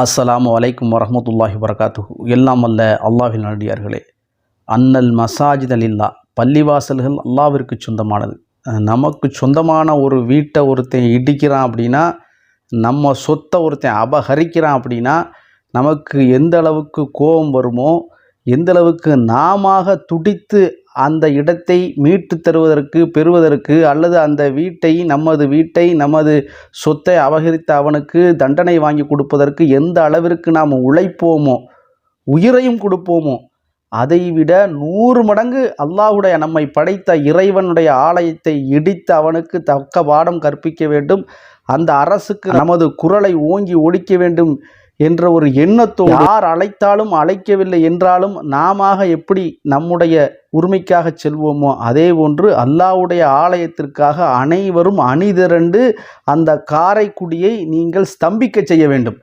அஸ்லாம் வலைக்கம் வரமத்துல்லாஹி வரகாத்து எல்லாம் அல்ல அல்லாஹில் நடிகார்களே அன்னல் மசாஜிதல் இல்லா பள்ளிவாசல்கள் அல்லாவிற்கு சொந்தமானது. நமக்கு சொந்தமான ஒரு வீட்டை ஒருத்தன் இடிக்கிறான் அப்படின்னா நம்ம சொத்தை ஒருத்தன் அபகரிக்கிறான் அப்படின்னா நமக்கு எந்த அளவுக்கு கோபம் வருமோ எந்த அளவுக்கு நாமாக துடித்து அந்த இடத்தை மீட்டு தருவதற்கு பெறுவதற்கு அல்லது அந்த வீட்டை நமது வீட்டை நமது சொத்தை அபகரித்த அவனுக்கு தண்டனை வாங்கி கொடுப்பதற்கு எந்த அளவிற்கு நாம் உழைப்போமோ உயிரையும் கொடுப்போமோ அதைவிட நூறு மடங்கு அல்லாஹுடைய நம்மை படைத்த இறைவனுடைய ஆலயத்தை இடித்து அவனுக்கு தக்க பாடம் கற்பிக்க வேண்டும். அந்த அரசுக்கு நமது குரலை ஓங்கி ஒழிக்க வேண்டும். என்ற ஒரு எண்ணத்தோடு யார் அழைத்தாலும் அழைக்கவில்லை என்றாலும் நாம எப்படி நம்முடைய உரிமைக்காக செல்வோமோ அதே போன்று அல்லாஹ்வுடைய ஆலயத்திற்காக அனைவரும் அணிதிரண்டு அந்த காரைக்குடியை நீங்கள் ஸ்தம்பிக்க செய்ய வேண்டும்.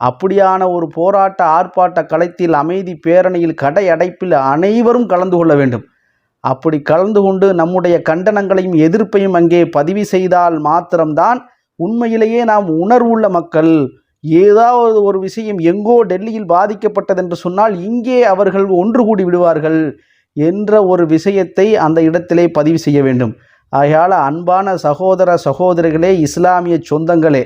அப்படியான ஒரு போராட்ட ஆர்ப்பாட்ட களத்தில் அமைதி பேரணியில் கடை அடைப்பில் அனைவரும் கலந்து கொள்ள வேண்டும். அப்படி கலந்து கொண்டு நம்முடைய கண்டனங்களையும் எதிர்ப்பையும் அங்கே பதிவு செய்தால் மாத்திரம்தான் உண்மையிலேயே நாம் உணர்வுள்ள மக்கள் ஏதாவது ஒரு விஷயம் எங்கோ டெல்லியில் பாதிக்கப்பட்டது என்று சொன்னால் இங்கே அவர்கள் ஒன்று கூடி விடுவார்கள் என்ற ஒரு விஷயத்தை அந்த இடத்திலே பதிவு செய்ய வேண்டும். ஆகையால் அன்பான சகோதர சகோதரிகளே இஸ்லாமிய சொந்தங்களே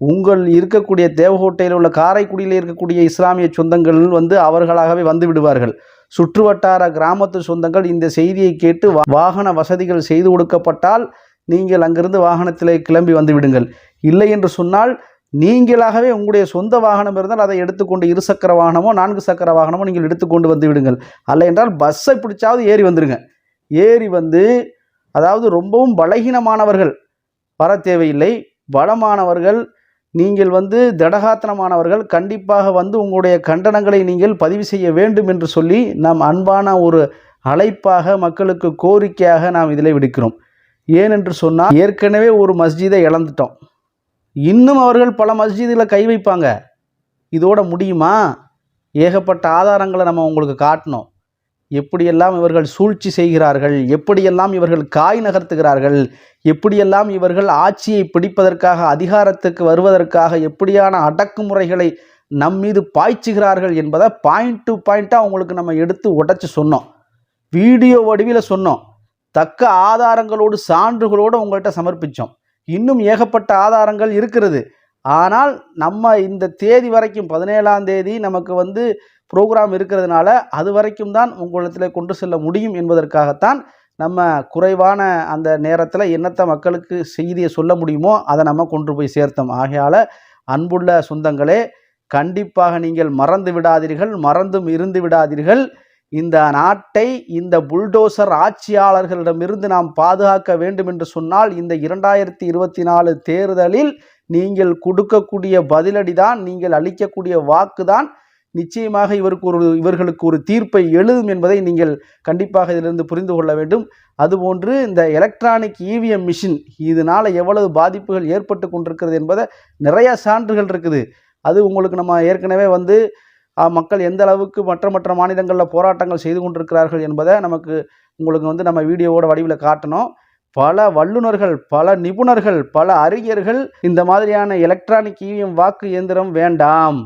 உங்கள் இருக்கக்கூடிய தேவகோட்டையில் உள்ள காரைக்குடியில் இருக்கக்கூடிய இஸ்லாமிய சொந்தங்கள் வந்து அவர்களாகவே வந்து விடுவார்கள். சுற்றுவட்டார கிராமத்து சொந்தங்கள் இந்த செய்தியை கேட்டு வாகன வசதிகள் செய்து கொடுக்கப்பட்டால் நீங்கள் அங்கிருந்து வாகனத்திலே கிளம்பி வந்து விடுங்கள். இல்லை என்று சொன்னால் நீங்களாகவே உங்களுடைய சொந்த வாகனம் இருந்தால் அதை எடுத்துக்கொண்டு இரு சக்கர வாகனமோ நான்கு சக்கர வாகனமோ நீங்கள் எடுத்துக்கொண்டு வந்து விடுங்கள். அல்ல என்றால் பஸ்ஸை பிடிச்சாவது ஏறி வந்துடுங்க ஏறி வந்து அதாவது ரொம்பவும் பலகீனமானவர்கள் வர தேவையில்லை. பலமானவர்கள் நீங்கள் வந்து திடகாத்தனமானவர்கள் கண்டிப்பாக வந்து உங்களுடைய கண்டனங்களை நீங்கள் பதிவு செய்ய வேண்டும் என்று சொல்லி நாம் அன்பான ஒரு அழைப்பாக மக்களுக்கு கோரிக்கையாக நாம் இதில் விடுக்கிறோம். ஏனென்று சொன்னால் ஏற்கனவே ஒரு மஸ்ஜிதை இழந்துட்டோம். இன்னும் அவர்கள் பல மஸ்ஜிதில் கை வைப்பாங்க. இதோட முடியுமா? ஏகப்பட்ட ஆதாரங்களை நம்ம உங்களுக்கு காட்டணும். எப்படியெல்லாம் இவர்கள் சூழ்ச்சி செய்கிறார்கள்? எப்படியெல்லாம் இவர்கள் காய் நகர்த்துகிறார்கள்? எப்படியெல்லாம் இவர்கள் ஆட்சியை பிடிப்பதற்காக அதிகாரத்துக்கு வருவதற்காக எப்படியான அடக்குமுறைகளை நம் மீது பாய்ச்சுகிறார்கள் என்பதை பாயிண்ட் டு பாயிண்ட்டாக உங்களுக்கு நம்ம எடுத்து உடச்சி சொன்னோம். வீடியோ வடிவில் சொன்னோம். தக்க ஆதாரங்களோடு சான்றுகளோடு உங்கள்கிட்ட சமர்ப்பித்தோம் இன்னும் ஏகப்பட்ட ஆதாரங்கள் இருக்கிறது. ஆனால் நம்ம இந்த தேதி வரைக்கும் பதினேழாம் தேதி நமக்கு வந்து ப்ரோக்ராம் இருக்கிறதுனால அது வரைக்கும் தான் உங்களிடத்தில் கொண்டு செல்ல முடியும் என்பதற்காகத்தான் நம்ம குறைவான அந்த நேரத்தில் என்னத்தை மக்களுக்கு செய்தியை சொல்ல முடியுமோ அதை நம்ம கொண்டு போய் சேர்த்தோம். ஆகையால் அன்புள்ள சொந்தங்களே கண்டிப்பாக நீங்கள் மறந்து விடாதீர்கள் மறந்தும் இருந்து விடாதீர்கள். இந்த நாட்டை இந்த புல்டோசர் ஆட்சியாளர்களிடமிருந்து நாம் பாதுகாக்க வேண்டும் என்று சொன்னால் இந்த இரண்டாயிரத்தி இருபத்தி நாலு தேர்தலில் நீங்கள் கொடுக்கக்கூடிய பதிலடி தான் நீங்கள் அளிக்கக்கூடிய வாக்கு தான் நிச்சயமாக இவருக்கு ஒரு இவர்களுக்கு ஒரு தீர்ப்பை எழுதும் என்பதை நீங்கள் கண்டிப்பாக இதிலிருந்து புரிந்து கொள்ள வேண்டும். அதுபோன்று இந்த எலக்ட்ரானிக் இவிஎம் மிஷின் இதனால் எவ்வளவு பாதிப்புகள் ஏற்பட்டு கொண்டிருக்கிறது என்பதை நிறைய சான்றுகள் இருக்குது. அது உங்களுக்கு நம்ம ஏற்கனவே வந்து மக்கள் எந்த அளவுக்கு மற்ற மற்ற மாநிலங்களில் போராட்டங்கள் செய்து கொண்டிருக்கிறார்கள் என்பதை நமக்கு உங்களுக்கு வந்து நம்ம வீடியோவோட வடிவில் காட்டணும். பல வல்லுநர்கள் பல நிபுணர்கள் பல அறிஞர்கள் இந்த மாதிரியான எலக்ட்ரானிக் இவிஎம் வாக்கு இயந்திரம் வேண்டாம்.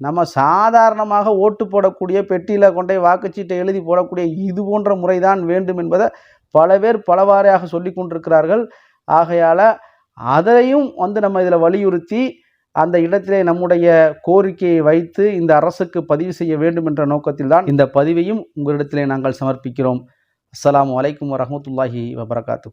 நம்ம சாதாரணமாக ஓட்டு போடக்கூடிய பெட்டியில் கொண்டே வாக்குச்சீட்டை எழுதி போடக்கூடிய இது போன்ற முறைதான் வேண்டும் என்பதை பல பேர் பலவாறாக சொல்லி கொண்டிருக்கிறார்கள். ஆகையால் அதையும் வந்து நம்ம இதில் வலியுறுத்தி அந்த இடத்திலே நம்முடைய கோரிக்கையை வைத்து இந்த அரசுக்கு பதிவு செய்ய வேண்டும் என்ற நோக்கத்தில் தான் இந்த பதிவையும் உங்களிடத்திலே நாங்கள் சமர்ப்பிக்கிறோம். அஸ்லாம் வலைக்கம் வரமத்துல்லாஹி வபரகாத்து